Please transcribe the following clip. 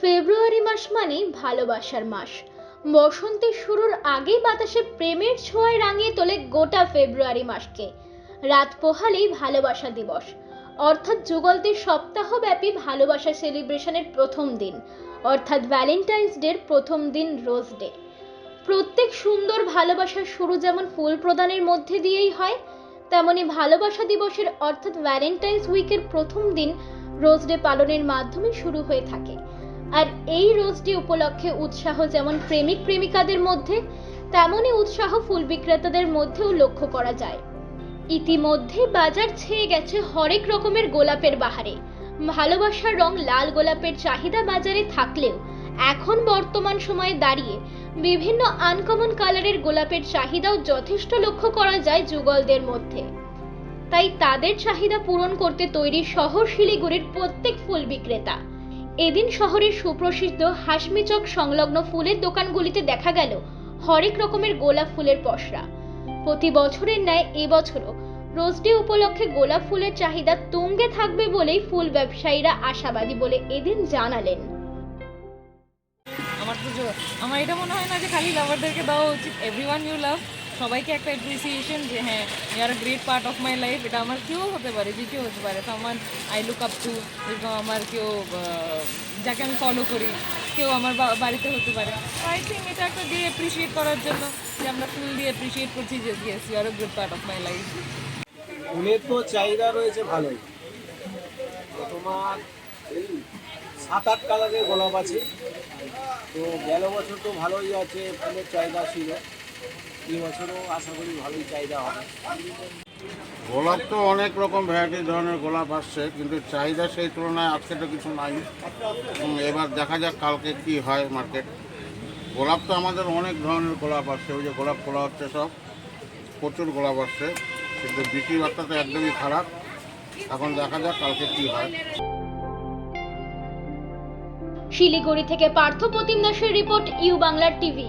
ফেব্রুয়ারি মাস মানেই ভালোবাসার মাস। বসন্তের শুরুর আগেই বাতাসে প্রেমের ছোঁয়ায় রাঙিয়ে তোলে গোটা ফেব্রুয়ারি মাসকে। রাত পোহালেই ভালোবাসা দিবস। অর্থাৎ যুগলদের সপ্তাহব্যাপী ভালোবাসা সেলিব্রেশনের প্রথম দিন। অর্থাৎ ভ্যালেন্টাইন্স ডের প্রথম দিন রোজ ডে। প্রত্যেক সুন্দর ভালোবাসার শুরু যেমন ফুল প্রদানের মধ্যে দিয়েই হয়, তেমনি ভালোবাসা দিবসের অর্থাৎ ভ্যালেন্টাইন্স উইকের প্রথম দিন রোজ ডে পালনের মাধ্যমে শুরু হয়ে থাকে। আর এই রোজটি উপলক্ষে উৎসাহ যেমন প্রেমিক প্রেমিকাদের মধ্যে, তেমনই উৎসাহ ফুল বিক্রেতাদের মধ্যেও লক্ষ্য করা যায়। ইতিমধ্যে বাজার ছেয়ে গেছে হরেক রকমের গোলাপের বাহারে। ভালোবাসার রং লাল গোলাপের চাহিদা বাজারে থাকলেও এখন বর্তমান সময়ে দাঁড়িয়ে বিভিন্ন আনকমন কালারের গোলাপের চাহিদাও যথেষ্ট লক্ষ্য করা যায় যুগলদের মধ্যে। তাই তাদের চাহিদা পূরণ করতে তৈরি শহর শিলিগুড়ির প্রত্যেক ফুল বিক্রেতা এদিন শহরের সুপ্রসিদ্ধ হাসমিচক সংলগ্ন ফুলের দোকানগুলিতে দেখা গেল হরেক রকমের গোলাপ ফুলের পসরা। প্রতি বছরের ন্যায় এবছরও রোজ উপলক্ষে গোলাপ ফুলের চাহিদা তুঙ্গে থাকবে বলেই ফুল ব্যবসায়ীরা আশাবাদী বলে এদিন জানালেন। আমার পুজো আমার এটা মনে হয় না যে খালি লাভারদেরকে দেওয়া উচিত। এভরিওয়ান ইউ লাভ সবাইকে একটা অ্যাপ্রিসিয়েশন যে হ্যাঁ you are great part of my life এটা আমার কেউ হতে পারে, যে কেউ হতে পারে। আমার আই লুক আপ টু যেরকম আমার কেউ যাকে আমি ফলো করি, কেউ আমার বাড়িতে হতে পারে। আই থিঙ্ক এটা একটা দিয়ে অ্যাপ্রিসিয়েট করার জন্য যে আমরা ফুল দিয়ে অ্যাপ্রিসিয়েট করছি যে yes you are great part of my life ফুলের তো চাহিদা রয়েছে ভালোই। তোমার সাত আট কালারের গোলাপ আছে। তো গেল বছর তো ভালোই আছে ফুলের চাহিদা ছিল। এই বছরও আশা করি ভালোই চাহিদা হবে। গোলাপ তো অনেক রকম ভ্যারাইটি ধরনের গোলাপ আসছে কিন্তু চাহিদা সেই তুলনায় আজকে তো কিছু নাই। এবার দেখা যাক কালকে কি হয় মার্কেট গোলাপ তো আমাদের অনেক ধরনের গোলাপ আসছে ওই যে গোলাপ খোলা হচ্ছে সব। প্রচুর গোলাপ আসছে কিন্তু বিক্রি বার্তা তো একদমই খারাপ। এখন দেখা যাক কালকে কি হয়। শিলিগুড়ি থেকে পার্থ প্রতিম দাসের রিপোর্ট ইউ বাংলার টিভি।